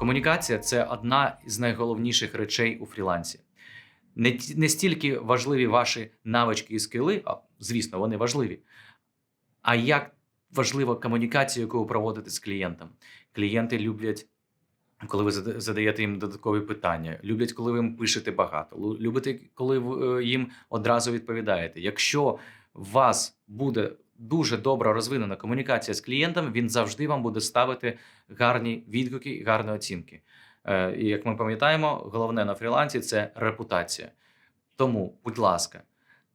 Комунікація це одна з найголовніших речей у фрілансі. Не, не стільки важливі ваші навички і скили, а звісно, вони важливі. А як важлива комунікація, яку ви проводите з клієнтом. Клієнти люблять, коли ви задаєте їм додаткові питання, люблять, коли ви їм пишете багато, любите, коли ви е, їм одразу відповідаєте. Якщо вас буде дуже добре розвинена комунікація з клієнтом, він завжди вам буде ставити гарні відгуки і гарні оцінки. Е, І як ми пам'ятаємо, головне на фрілансі це репутація. Тому, будь ласка,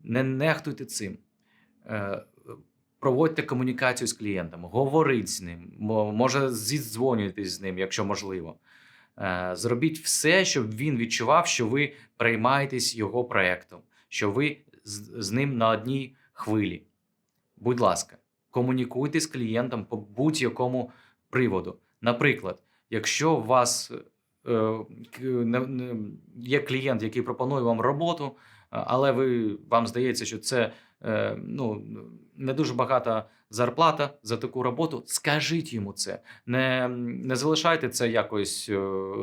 не нехтуйте цим. Е, Проводьте комунікацію з клієнтом, говоріть з ним, може зідзвонюйтесь з ним, якщо можливо. Е, Зробіть все, щоб він відчував, що ви приймаєтесь його проектом, що ви з, з ним на одній хвилі. Будь ласка, комунікуйте з клієнтом по будь-якому приводу. Наприклад, якщо у вас е, є клієнт, який пропонує вам роботу, але ви, вам здається, що це ну, не дуже багата зарплата за таку роботу, скажіть йому це. Не, не залишайте це якось е,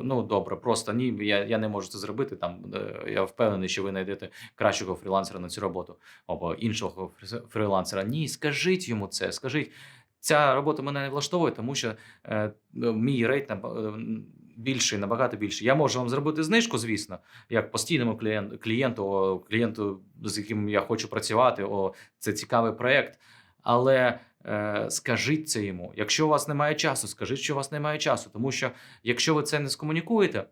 ну, добре, просто ні, я, я не можу це зробити. Там, е, я впевнений, що ви знайдете кращого фрілансера на цю роботу або іншого фрі- фрілансера. Ні, скажіть йому це. Скажіть, ця робота мене не влаштовує, тому що е, мій рейт наба- е, більший, набагато більший. Я можу вам зробити знижку, звісно, як постійному клієнту, клієнту, з яким я хочу працювати. О, це цікавий проєкт. Але е, скажіть це йому. Якщо у вас немає часу, скажіть, що у вас немає часу. Тому що якщо ви це не скомунікуєте,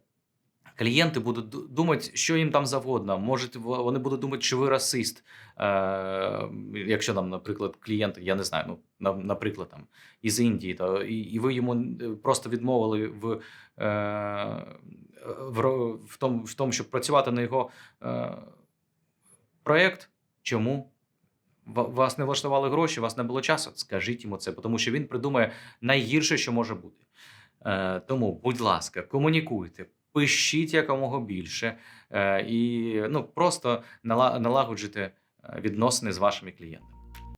клієнти будуть думати, що їм там завгодно. В- вони будуть думати, що ви расист. Е, якщо там, наприклад, клієнт, я не знаю, ну на- наприклад, там із Індії, то і, і ви йому е, просто відмовили в, е, в, в, тому, в тому, щоб працювати на його е, проєкт. Чому? Вас не влаштували гроші, вас не було часу. Скажіть йому це, тому що він придумає найгірше, що може бути. Е, тому, будь ласка, комунікуйте, пишіть якомога більше е, і ну, просто нала- налагоджуйте е, відносини з вашими клієнтами.